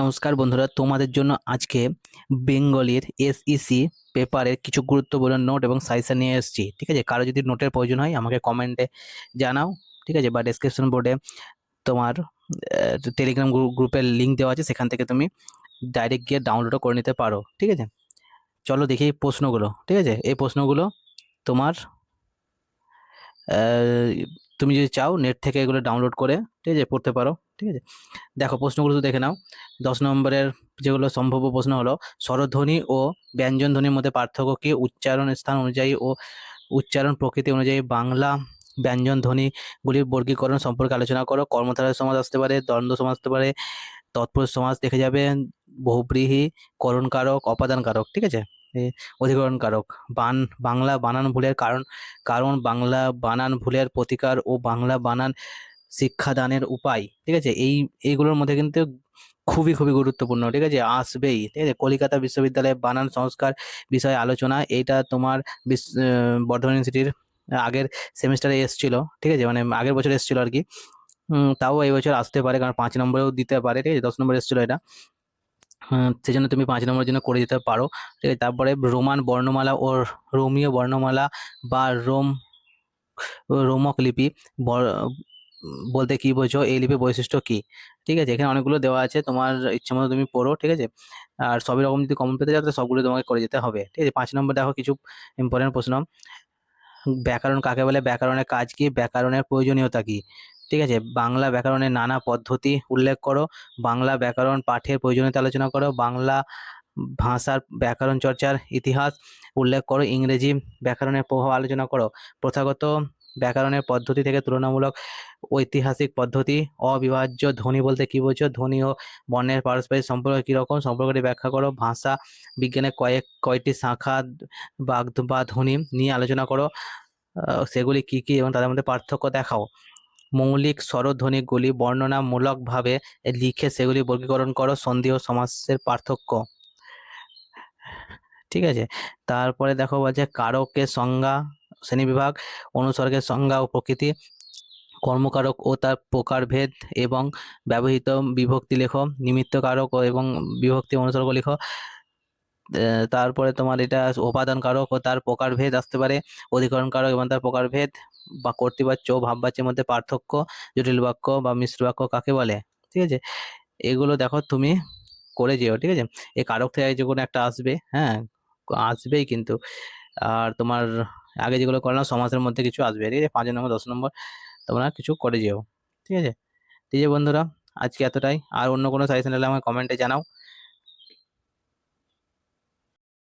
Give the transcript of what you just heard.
নমস্কার বন্ধুরা, তোমাদের জন্য আজকে বেঙ্গলির এসইসি পেপারের কিছু গুরুত্বপূর্ণ নোট এবং সাইসা নিয়ে এসেছি, ঠিক আছে? কারও যদি নোটের প্রয়োজন হয়, আমাকে কমেন্টে জানাও, ঠিক আছে? বা ডেসক্রিপশন বোর্ডে তোমার টেলিগ্রাম গ্রুপের লিঙ্ক দেওয়া আছে, সেখান থেকে তুমি ডাইরেক্ট গিয়ে ডাউনলোডও করে নিতে পারো, ঠিক আছে? চলো দেখি এই প্রশ্নগুলো, ঠিক আছে? এই প্রশ্নগুলো তোমার তুমি যদি চাও নেট থেকে এগুলো ডাউনলোড করে, ঠিক আছে, পড়তে পারো, ঠিক আছে। দেখো প্রশ্নগুলো দেখে নাও। দশ নম্বরের যেগুলো সম্ভাব্য প্রশ্ন হলো, স্বরধ্বনি ও ব্যঞ্জন ধ্বনির মধ্যে পার্থক্য কি? উচ্চারণ স্থান অনুযায়ী ও উচ্চারণ প্রকৃতি অনুযায়ী বাংলা ব্যঞ্জন ধ্বনিগুলির বর্গীকরণ সম্পর্কে আলোচনা করো। কর্মধারয় সমাজ আসতে পারে, দ্বন্দ্ব সমাজ আসতে পারে, তৎপুরুষ সমাজ দেখে যাবে, বহুব্রীহি করণ কারক অপাদান কারক ঠিক আছে? অধিকরণ কারক বান, বাংলা বানান ভুলের কারণ কারণ বাংলা বানান ভুলের প্রতিকার ও বাংলা বানান শিক্ষাদানের উপায়। ঠিক আছে? এই, এইগুলোর মধ্যে কিন্তু খুবই খুবই গুরুত্বপূর্ণ। ঠিক আছে? আসবেই। ঠিক আছে? কলিকাতা বিশ্ববিদ্যালয়ে বানান সংস্কার বিষয়ে আলোচনা, এইটা তোমার বর্ধমান ইউনিভার্সিটির আগের সেমিস্টারে এসেছিল। ঠিক আছে? মানে আগের বছর এসেছিল আর কি। তাও এই বছর আসতে পারে, কারণ পাঁচ নম্বরেও দিতে পারে। ঠিক আছে? দশ নম্বর এসেছিল এটা। আহ, সেই জন্য তুমি পাঁচ নম্বরের জন্য করে যেতে পারো। ঠিক আছে তারপরে রোমান বর্ণমালা ও রোমীয় বর্ণমালা বা রোম রোমক লিপি বলতে কি বোঝো এই লিপির বৈশিষ্ট্য কি? ঠিক আছে এখানে অনেকগুলো দেওয়া আছে তোমার ইচ্ছে মতো তুমি পড়ো ঠিক আছে? আর সবই রকম যদি কমন পেতে চাও তাহলে সবগুলো তোমাকে করে যেতে হবে। ঠিক আছে পাঁচ নম্বর দেখো কিছু ইম্পর্টেন্ট প্রশ্ন। ব্যাকরণ কাকে বলে? ব্যাকরণের কাজ কি? ব্যাকরণের প্রয়োজনীয়তা কি? ঠিক আছে? বাংলা ব্যাকরণের নানা পদ্ধতি উল্লেখ করো। বাংলা ব্যাকরণ পাঠের প্রয়োজনীয়তা আলোচনা করো। বাংলা ভাষার ব্যাকরণ চর্চার ইতিহাস উল্লেখ করো। ইংরেজি ব্যাকরণের প্রভাব আলোচনা করো। প্রথাগত ব্যাকরণের পদ্ধতি থেকে তুলনামূলক ঐতিহাসিক পদ্ধতি, অবিভাজ্য ধ্বনি বলতে কি বোঝো? ধ্বনি ও বর্ণের পারস্পরিক সম্পর্ক কীরকম সম্পর্কটি ব্যাখ্যা করো। ভাষা বিজ্ঞানের কয়েক, কয়টি শাখা বা বা ধ্বনি নিয়ে আলোচনা করো। সেগুলি কি কি এবং তাদের মধ্যে পার্থক্য দেখাও। মৌলিক স্বরধ্বনিগুলি বর্ণনামূলকভাবে লিখে সেগুলি বর্গীকরণ করো সন্ধি ও সমাসের পার্থক্য। ঠিক আছে? তারপরে দেখো বলছে কারকের সংজ্ঞা, শ্রেণীবিভাগ, অনুসর্গের সংজ্ঞা ও প্রকৃতি, কর্মকারক ও তার প্রকারভেদ এবং ব্যবহৃত বিভক্তি লেখো, নিমিত্ত কারক এবং বিভক্তি অনুসর্গ লেখো। তারপরে তোমার এটা উপাদান কারক ও তার প্রকারভেদ আসতে পারে অধিকরণ কারক এবং তার প্রকারভেদ বা কর্তৃবাচ্য ও ভাববাচ্যের মধ্যে পার্থক্য, জটিল বাক্য বা মিশ্র বাক্য কাকে বলে, ঠিক আছে? এগুলো দেখো তুমি করে যেও, ঠিক আছে? এই কারক থেকে যে কোনো একটা আসবে হ্যাঁ আসবেই কিন্তু। আর তোমার আগে যেগুলো করলাম সমাজের মধ্যে কিছু আসবে, ঠিক আছে? পাঁচ নম্বর, দশ নম্বর, তোমরা কিছু করে যেও, ঠিক আছে? ঠিক আছে বন্ধুরা, আজকে এতটাই। আর অন্য কোনো সাজেশন হলে আমাকে কমেন্টে জানাও।